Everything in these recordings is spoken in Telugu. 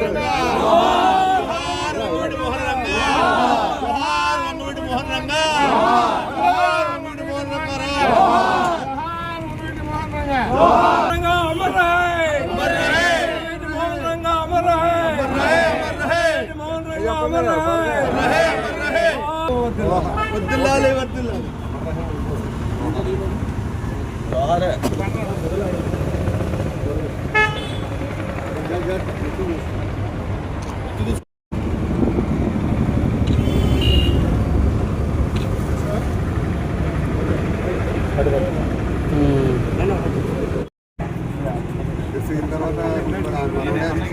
రంగా అమర్ వద్దులాలి వద్దులాలి తర్వాత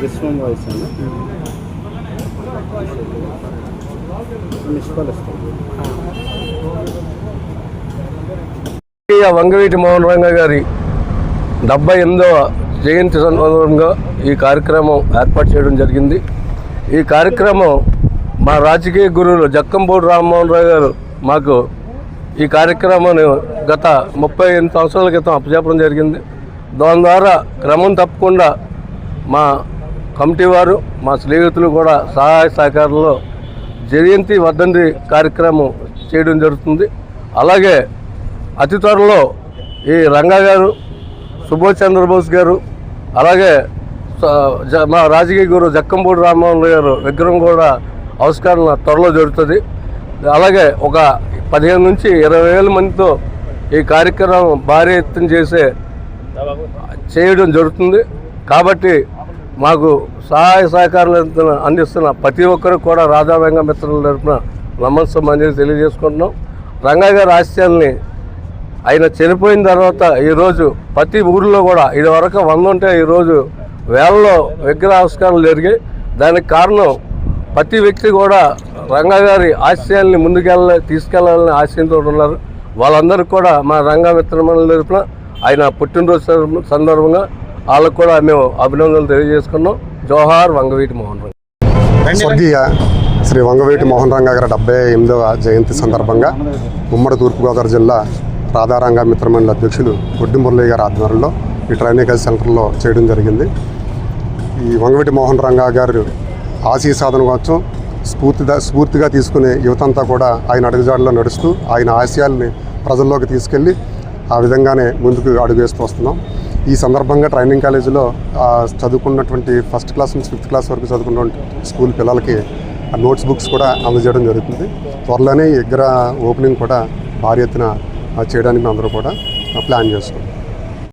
విశ్వం వాయిస్ అండి వంగవీటి మోహన్ రంగ గారి డెబ్బై ఎనిమిదవ జయంతి సందర్భంగా ఈ కార్యక్రమం ఏర్పాటు చేయడం జరిగింది. ఈ కార్యక్రమం మా రాజకీయ గురువులు జక్కంపూడి రామ్మోహన్ రావు గారు మాకు ఈ కార్యక్రమాన్ని గత ముప్పై ఎనిమిది సంవత్సరాల క్రితం అప్పచెప్పడం జరిగింది. దాని ద్వారా క్రమం తప్పకుండా మా కమిటీ వారు మా స్నేహితులు కూడా సహాయ సహకారంలో జయంతి వర్ధంతి కార్యక్రమం చేయడం జరుగుతుంది. అలాగే అతి త్వరలో ఈ రంగా గారు సుభాష్ చంద్రబోస్ గారు అలాగే మా రాజకీయ గురు జక్కంపూడి రామ్మోహన్ గారు విగ్రహం కూడా ఆవిష్కరణ త్వరలో జరుగుతుంది. అలాగే ఒక పదిహేను నుంచి ఇరవై వేల మందితో ఈ కార్యక్రమం భారీ ఎత్తున చేసే చేయడం జరుగుతుంది. కాబట్టి మాకు సహాయ సహకారాలు అందిస్తున్న- ప్రతి ఒక్కరు కూడా రాధా వెంగ మిత్రుల తరఫున నమస్సం అనేది తెలియజేసుకుంటున్నాం. రంగయ్య గారి ఆశయాల్ని ఆయన చనిపోయిన తర్వాత ఈరోజు ప్రతి ఊరిలో కూడా ఇది వరకు వంద ఉంటే ఈరోజు వేలలో విగ్రహావిష్కారాలు జరిగాయి. దానికి కారణం ప్రతి వ్యక్తి కూడా రంగ గారి ఆశయాల్ని ముందుకెళ్ళ తీసుకెళ్ళాలని ఆశయంతో ఉన్నారు. వాళ్ళందరికీ కూడా మా రంగా మిత్రమండలి తరఫున ఆయన పుట్టినరోజు సందర్భంగా వాళ్ళకు కూడా మేము అభినందనలు తెలియజేసుకున్నాం. జోహార్ వంగవీటి మోహన్ రంగ. స్వర్గీయ శ్రీ వంగవీటి మోహన్ రంగా గారి డెబ్బై ఎనిమిదవ జయంతి సందర్భంగా ఉమ్మడి తూర్పుగోదావరి జిల్లా రాధారంగ మిత్రమండలి అధ్యక్షులు ఒడ్డి మురళి గారి ఆధ్వర్యంలో ఈ ట్రైనింగ్ సెంటర్లో చేయడం జరిగింది. ఈ వంగవీటి మోహన్ రంగా గారు ఆశీ సాధన కోసం స్ఫూర్తిగా స్ఫూర్తిగా తీసుకునే యువతంతా కూడా ఆయన అడుగుజాడలో నడుస్తూ ఆయన ఆశయాల్ని ప్రజల్లోకి తీసుకెళ్ళి ఆ విధంగానే ముందుకు అడుగు వేస్తూ వస్తున్నాం. ఈ సందర్భంగా ట్రైనింగ్ కాలేజీలో చదువుకున్నటువంటి ఫస్ట్ క్లాస్ నుంచి ఫిఫ్త్ క్లాస్ వరకు చదువుకున్నటువంటి స్కూల్ పిల్లలకి ఆ నోట్స్ బుక్స్ కూడా అందజేయడం జరుగుతుంది. త్వరలోనే దగ్గర ఓపెనింగ్ కూడా భారీ ఎత్తున చేయడానికి మేము అందరూ కూడా ప్లాన్ చేస్తున్నాం